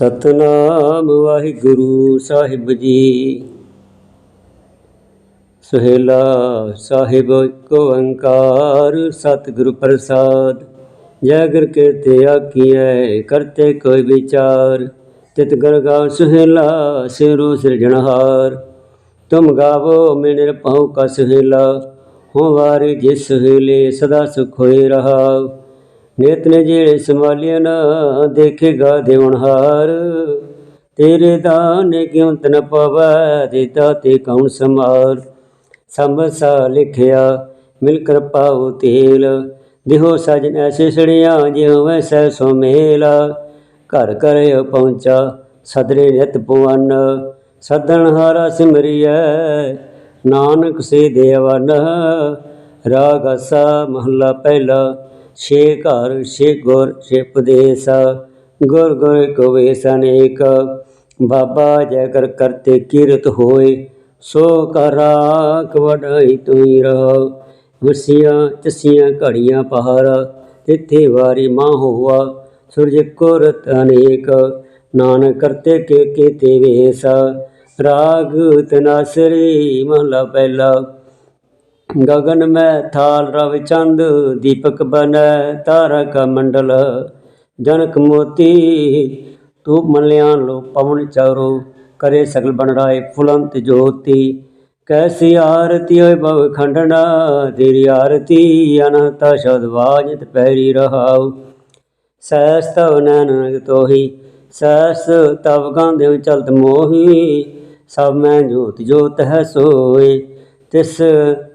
ਸਤਨਾਮ ਵਾਹਿਗੁਰੂ ਸਾਹਿਬ ਜੀ। ਸੁਹੇਲਾ ਸਾਹਿਬ ਕੋ ਓੰਕਾਰ, ਸਤਿਗੁਰ ਪ੍ਰਸਾਦ, ਜੈ ਗੁਰ ਕੀਰਤਿ ਆਖੀਐ, ਕਰਤੇ ਕੋਈ ਵਿਚਾਰ, ਤਿਤ ਗਰ ਗਾਵ ਸੁਹੇਲਾ ਸਿਰੋ ਸਿਰਜਣਹਾਰ ਤੁਮ ਗਾਵੋ ਮੈਂ ਨਿਰਭਉ ਕਾ ਸੁਹੇਲਾ ਹੋ ਵਾਰੇ ਜਿਸ ਸੁਹੇਲੇ ਸਦਾ ਸੁਖ ਹੋਏ ਰਹਾਉ। ਨਿਤ ਨੇ ਜਿਹੜੇ ਸੰਭਾਲਿਆ ਨਾ ਦੇਖੇਗਾ ਦੇਵਨਹਾਰ ਤੇਰੇ ਦਾਨ ਕਿਉਂ ਤਨ ਪਵੈ ਦਿੱਤਾ ਤੇ ਕੌਣ ਸਮਾਰ ਸੰਭਸਾ ਲਿਖਿਆ, ਮਿਲ ਕਰ ਪਾਉ ਤੇਲ। ਦਿਹੋ ਸਜਨ ਐਸੇ ਸੜਿਆ ਜਿਉ ਵੈਸੈ ਸੋ ਮੇਲਾ। ਘਰ ਘਰ ਪਹੁੰਚਾ, ਸਦਰੇ ਨਿਤ ਪਵਨ ਸਦਨ ਹਾਰਾ ਸਿਮਰਿਐ, ਨਾਨਕ ਸੇ ਦੇਵਨ। ਰਾਗ ਅਸਾ ਮਹੱਲਾ ਪਹਿਲਾ ਛੇ ਘਰ, ਛੇ ਗੁਰ, ਛੇ ਉਪਦੇਸ, ਗੁਰ ਗੁਰ ਕਵੇ ਸਨੇਕ ਬਾਬਾ ਜੈ ਕਰ ਕਰਤੇ ਕੀਰਤ ਹੋਏ, ਸੋ ਕਰਾਕ ਵਡਾਈ ਤੁਈ ਰਹੁ। ਵਸੀਆਂ, ਚਸੀਆਂ ਘੜੀਆਂ ਪਹਾਰਾ ਤਿੱਥੇ ਵਾਰੀ ਮਾਂ ਹੋਆ, ਸੂਰਜ ਕੋਰਤ ਅਨੇਕ। ਨਾਨਕ ਕਰਤੇ ਕੇ ਕੇ ਵੇਸ, ਰਾਗ ਤਨਾਸਰੀ ਮਹਲਾ ਪਹਿਲਾ। ਗगन ਮੈਂ ਥਾਲ ਰਵ ਚੰਦ, ਦੀਪਕ ਬਨੈ ਤਾਰਾ ਕਾ ਮੰਡਲ। ਜਨਕ ਮੋਤੀ ਤੂਪ ਮਲਿਆਨ ਲੋ ਪਵਨ ਚਾਰੋ, ਕਰੇ ਸਗਲ ਬਨ ਰਾਏ ਫੁਲੰਤ ਜੋਤੀ। ਕੈਸੀ ਆਰਤੀ ਓਏ ਭਵ ਖੰਡਨਾ, ਤੇਰੀ ਆਰਤੀ ਅਨਹਤ ਸ਼ਬਦ ਵਾਜਿਤ ਪੈਰੀ ਰਹਾਉ। ਸਹਿਸ ਤਵ ਨੈਣ ਤੋਹੀ, ਸਹਿਸ ਤਵ ਗਾਂਧਿਵ ਚਲਤ ਮੋਹੀ। ਸਭ ਮੈਂ ਜੋਤ ਜੋਤ ਹੈ ਸੋਏ ਤਿਸ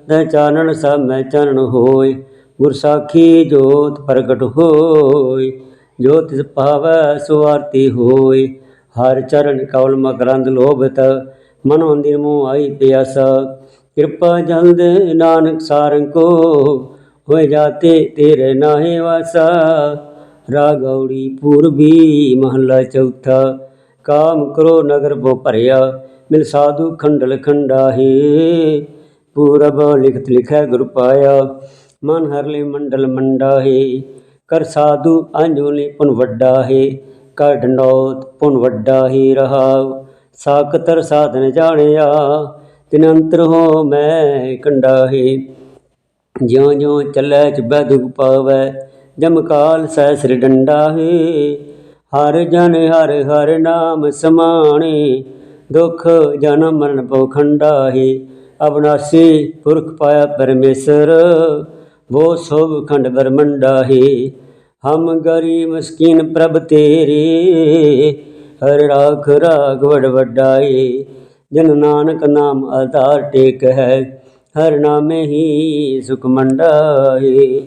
ਦਾ ਚਾਨਣ ਸਭ ਮੈਂ ਚਾਨਣ ਹੋਏ ਗੁਰ ਸਾਖੀ ਜੋਤ ਪ੍ਰਗਟ ਹੋਏ ਜੋ ਤਿਸ ਭਾਵੈ ਸੁਆਰਤੀ ਹੋਏ ਹਰ ਚਰਨ ਕੌਲ ਮਕਰੰਦ ਲੋਭਤ, ਮਨੋ ਮੰਦਿਰ ਮੋਹ ਆਈ ਪਿਆਸਾ, ਕਿਰਪਾ ਜਲਦ ਨਾਨਕ ਸਾਰੰਗ ਕੋ ਹੋਏ ਜਾਤੇ ਤੇਰੇ ਨਾਹੇ ਵਾਸਾ ਰਾਗੌੜੀ ਪੂਰਬੀ ਮਹੱਲਾ ਚੌਥਾ, ਕਾਮ ਕਰੋ ਨਗਰ ਬੋ ਭਰਿਆ, ਮਿਲ ਸਾਧੂ ਖੰਡਲ ਖੰਡਾਹੇ। ਪੂਰਬ ਲਿਖਤ ਲਿਖੈ ਗੁਰ ਪਾਇਆ, ਮਨ ਹਰਲੇ ਮੰਡਲ ਮੰਡਾਹੇ ਕਰ ਸਾਧੂ ਅੰਜੁਲੀ ਪੁਨ ਵੱਡਾ ਹੈ ਕਰ ਢੰਡੋਤ ਪੁਨ ਵੱਡਾ ਹੀ ਰਹਾਉ ਸਾਕਤਰ ਸਾਧਨ ਜਾਣਿਆ, ਤਿਨ ਅੰਤਰ ਹੋ ਮੈਂ ਕੰਡਾ ਹੈ ਜਿਉ ਜਿਉ ਚੱਲੈ ਚੁਬੈ ਦੁਖ ਪਾਵੈ, ਜਮ ਕਾਲ ਸਹਿਸਰ ਡੰਡਾ ਹੈ, ਹਰ ਜਨ ਹਰ ਹਰ ਨਾਮ ਸਮਾਣੇ, ਦੁਖ ਜਨਮ ਮਰਨ ਪਉ ਖੰਡਾ ਹੈ ਅਬਨਾਸੀ ਪੁਰਖ ਪਾਇਆ ਪਰਮੇਸ਼ਰ, ਵੋ ਸੋਭ ਖੰਡ ਬਰਮੰਡਾ ਹੀ। ਹਮ ਗਰੀ ਮਸਕੀਨ ਪ੍ਰਭ ਤੇਰੀ, ਹਰ ਰਾਖ ਰਾਗ ਵੜ ਵਡਾਏ ਜਿਨ ਨਾਨਕ ਨਾਮ ਆਧਾਰ ਟੇਕ ਹੈ, ਹਰ ਨਾਮੇ ਹੀ ਸੁਖ ਮੰਡਾਏ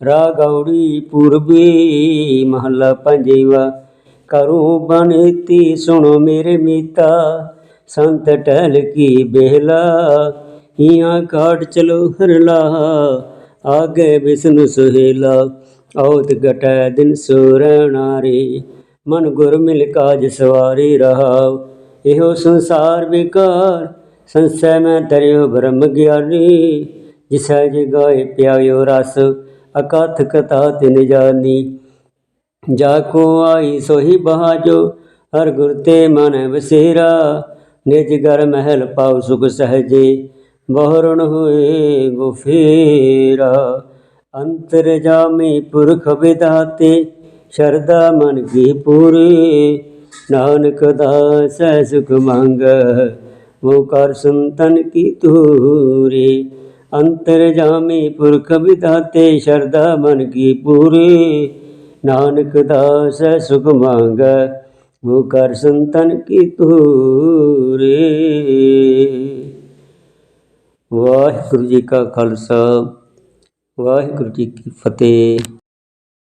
ਰਾਗ ਔੜੀ ਪੂਰਬੀ ਮਹਲਾ ਪੰਜਵਾ ਕਰੂ ਬਨਤੀ ਸੁਣੋ ਮੇਰੇ ਮੀਤਾ। ਸੰਤ ਟਹਿਲ ਕੀ ਬੇਲਾ ਹੀਆਂ ਕਾਟ ਚਲੋ ਹਰਲਾ, ਆਗੇ ਵਿਸ਼ਨੂੰ ਸੁਹੇਲਾ, ਔਤ ਗਟੈ ਦਿਨ ਸੂਰਨਾਰੇ ਮਨ ਗੁਰ ਮਿਲ ਕਾਜ ਸਵਾਰੀ ਰਹਾਉ ਇਹੋ ਸੰਸਾਰ ਵਿਕਾਰ, ਸੰਸੈ ਮੈਂ ਤਰਿਓ ਬ੍ਰਹਮ ਗਿਆਨੀ। ਜਿਸੈ ਜਗਾਏ ਪਿਆਇਓ ਰਸ, ਅਕਥ ਕਥਾ ਤਿਨ ਜਾਨੀ। ਜਾ ਕੋ ਆਈ ਸੋਹੀ ਬਹਾਜੋ, ਹਰ ਗੁਰ ਤੇ ਮਨ ਵਸੇਰਾ। ਨਿਜ ਘਰ ਮਹਿਲ ਪਾਉ ਸੁਖ ਸਹਜੇ, ਬਹਰਣ ਹੋਏ ਗੁਫੇਰਾ। ਅੰਤਰ ਜਾਮੀ ਪੁਰਖ ਵਿਦਾਤੇ ਸ਼ਰਦਾ ਮਨ ਕੀ ਪੂਰੀ। ਨਾਨਕ ਦਾਸੈ ਸੁਖ ਮੰਗ, ਮੋ ਕਰ ਸੰਤਨ ਕੀ ਤੂਰੀ ਅੰਤਰ ਜਾਮੀ ਪੁਰਖ ਵਿਦਾਤੇ ਸ਼ਰਦਾ ਮਨ ਕੀ ਪੂਰੀ। ਨਾਨਕ ਦਾਸੈ ਸੁਖ ਮੰਗ ਮੋ ਕਰ ਸੰਤਨ ਕੀ ਤੂਰੀ ਵਾਹਿਗੁਰੂ ਜੀ ਕਾ ਖਾਲਸਾ ਵਾਹਿਗੁਰੂ ਜੀ ਕੀ ਫਤਿਹ।